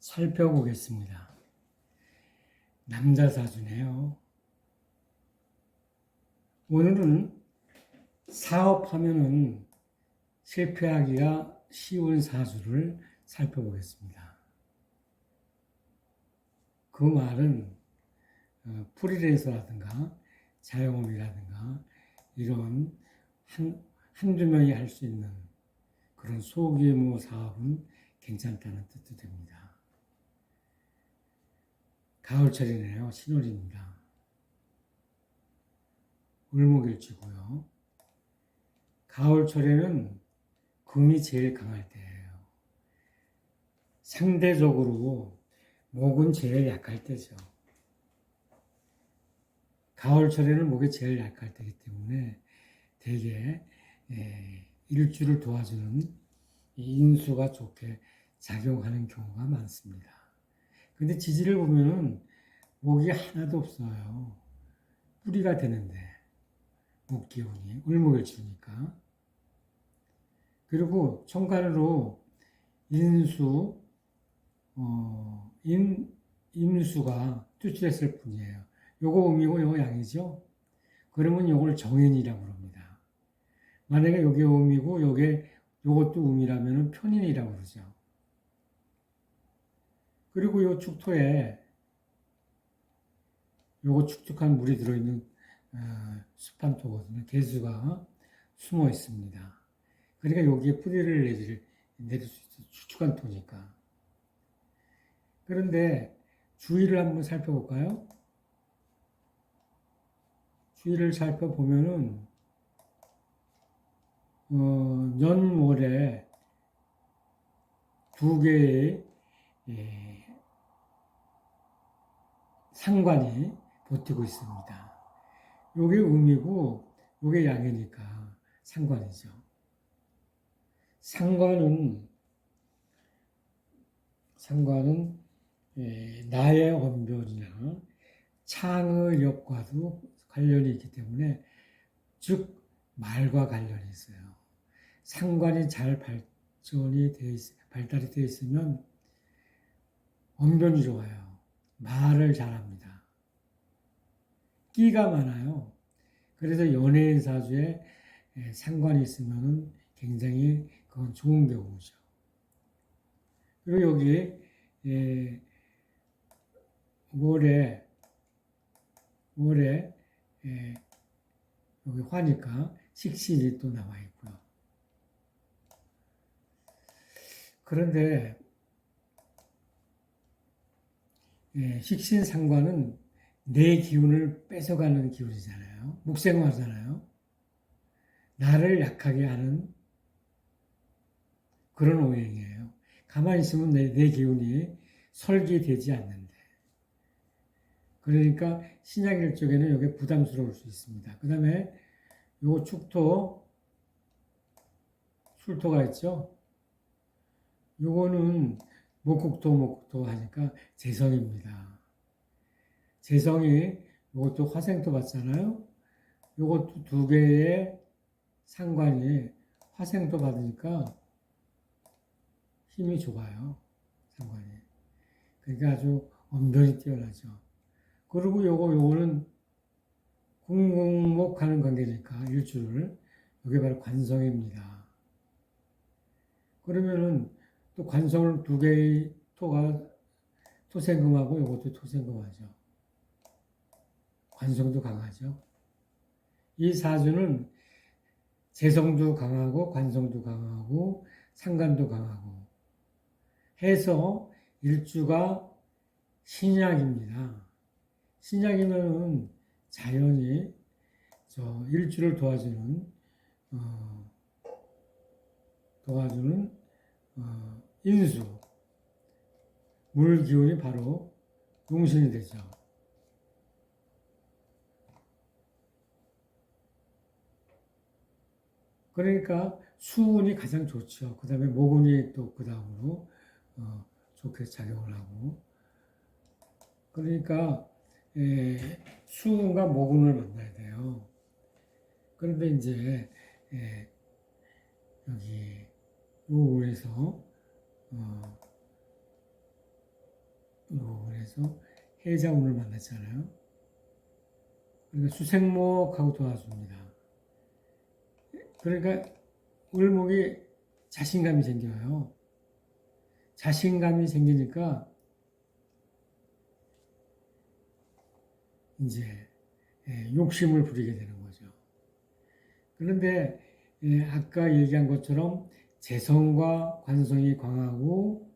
살펴보겠습니다. 남자 사주네요. 오늘은 사업하면은 실패하기가 쉬운 사주를 살펴보겠습니다. 그 말은 어, 프리랜서라든가 자영업이라든가 이런 한, 한두 명이 할 수 있는 그런 소규모 사업은 괜찮다는 뜻도 됩니다. 가을철이네요. 신월입니다. 을목일지고요. 가을철에는 금이 제일 강할 때예요. 상대적으로 목은 제일 약할 때죠. 가을철에는 목이 제일 약할 때이기 때문에 대개 에, 일주를 도와주는 이 인수가 좋게 작용하는 경우가 많습니다. 근데 지지를 보면은 목이 하나도 없어요. 뿌리가 되는데 목 기운이 을목일주니까 그리고 천간으로 인수 어, 인 인수가 투출했을 뿐이에요. 요거 음이고 요거 양이죠. 그러면 요걸 정인이라고 합니다. 만약에 요게 음이고 요게 요것도 음이라면 편인이라고 그러죠. 그리고 요 축토에 요거 축축한 물이 들어있는 어, 습한 토거든요. 개수가 숨어 있습니다. 그러니까 여기에 뿌리를 내릴, 수 있어요. 축축한 토니까. 그런데 주의를 한번 살펴볼까요? 주의를 살펴보면은 어, 연월에 두 개의 예, 상관이 버티고 있습니다. 요게 음이고 요게 양이니까 상관이죠. 상관은 상관은 예, 나의 원변이나 창의력과도 관련이 있기 때문에 즉 말과 관련이 있어요. 상관이 잘 발전이 돼 있, 발달이 되어 있으면 언변이 좋아요. 말을 잘합니다. 끼가 많아요. 그래서 연예인 사주에 예, 상관이 있으면 굉장히 그건 좋은 경우죠. 그리고 여기 예, 월에 월에 예, 여기 화니까 식신이 또 나와 있고요. 그런데 예, 식신 상관은 내 기운을 뺏어가는 기운이잖아요. 묵생화잖아요. 나를 약하게 하는 그런 오행이에요. 가만히 있으면 내, 내 기운이 설계되지 않는데. 그러니까 신약일 쪽에는 이게 부담스러울 수 있습니다. 그 다음에 요 축토, 술토가 있죠? 요거는 목국토, 목국토 하니까 재성입니다. 재성이 요것도 화생토 받잖아요? 요것도 두 개의 상관이 화생토 받으니까 힘이 좋아요. 상관이. 그러니까 아주 엄변히 뛰어나죠. 그리고 요거, 요거는 궁궁목 하는 관계니까 일주를. 이게 바로 관성입니다. 그러면은 또 관성을 두 개의 토가 토생금하고 요것도 토생금하죠. 관성도 강하죠. 이 사주는 재성도 강하고 관성도 강하고 상관도 강하고 해서 일주가 신약입니다. 신약이면 자연이 저 일주를 도와주는 어, 도와주는 어, 인수 물 기운이 바로 용신이 되죠. 그러니까 수운이 가장 좋죠. 그 다음에 모근이 또 그 다음으로 어, 좋게 작용을 하고 그러니까 예, 수운과 모근을 만나야 돼요. 그런데 이제 예, 여기 요에서 어, 그래서 해자운을 만났잖아요. 그러니까 수생목하고 도와줍니다. 그러니까 을목이 자신감이 생겨요. 자신감이 생기니까 이제 예, 욕심을 부리게 되는 거죠. 그런데 예, 아까 얘기한 것처럼 재성과 관성이 강하고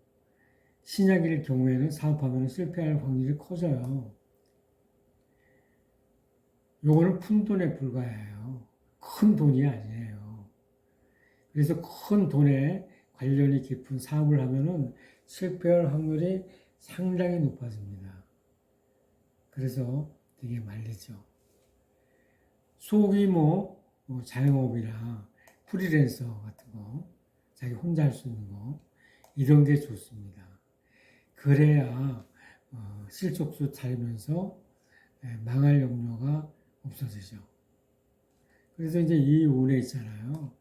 신약일 경우에는 사업하면 실패할 확률이 커져요. 요거는 푼 돈에 불과해요. 큰 돈이 아니에요. 그래서 큰 돈에 관련이 깊은 사업을 하면은 실패할 확률이 상당히 높아집니다. 그래서 되게 말리죠. 소규모 뭐 자영업이나 프리랜서 같은 거, 자기 혼자 할 수 있는 거, 이런 게 좋습니다. 그래야 어, 실적수 차리면서 예, 망할 염려가 없어지죠. 그래서 이제 이 운에 있잖아요.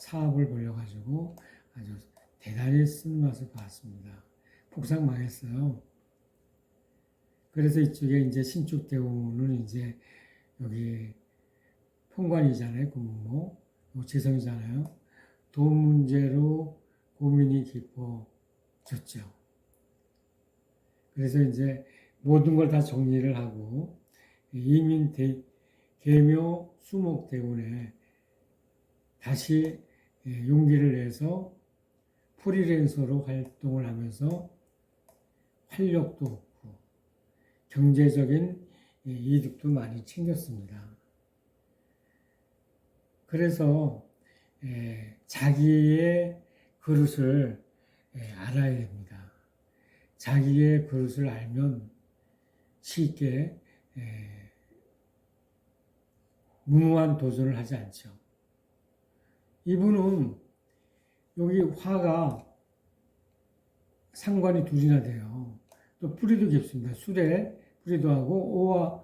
사업을 벌려가지고 아주 대단히 쓴 맛을 봤습니다. 폭삭 망했어요. 그래서 이쪽에 이제 신축대우는 이제 여기 통관이잖아요. 금모 재성이잖아요. 돈 문제로 고민이 깊어졌죠. 그래서 이제 모든 걸 다 정리를 하고 이민 대, 개묘 수목 대운에 다시 예, 용기를 내서 프리랜서로 활동을 하면서 활력도 없고 경제적인 예, 이득도 많이 챙겼습니다. 그래서 예, 자기의 그릇을 알아야 됩니다. 자기의 그릇을 알면 쉽게 무모한 도전을 하지 않죠. 이분은 여기 화가 상관이 둘이나 돼요. 또 뿌리도 깊습니다. 술에 뿌리도 하고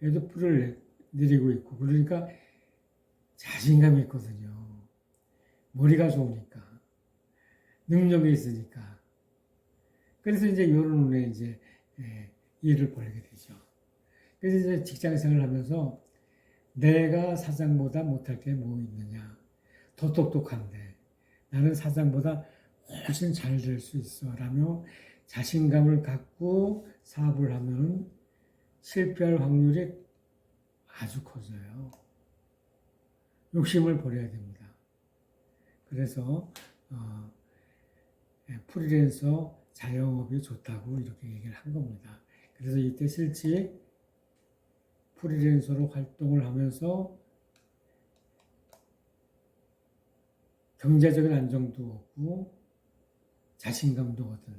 오화에도 뿌리를 내리고 있고 그러니까 자신감이 있거든요. 머리가 좋으니까 능력이 있으니까 그래서 이제 이런 눈에 이제 예, 일을 벌이게 되죠. 그래서 이제 직장 생활을 하면서 내가 사장보다 못할 게 뭐 있느냐. 더 똑똑한데 나는 사장보다 훨씬 잘 될 수 있어. 라며 자신감을 갖고 사업을 하면 실패할 확률이 아주 커져요. 욕심을 버려야 됩니다. 그래서 어, 예, 프리랜서 자영업이 좋다고 이렇게 얘기를 한 겁니다. 그래서 이때 실제 프리랜서로 활동을 하면서 경제적인 안정도 없고 자신감도 얻은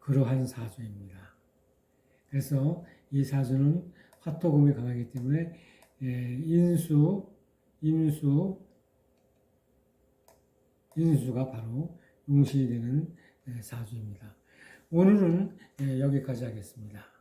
그러한 사주입니다. 그래서 이 사주는 화토금이 강하기 때문에 예, 인수, 임수, 인수가 바로 용신이 되는 예, 사주입니다. 오늘은 예, 여기까지 하겠습니다.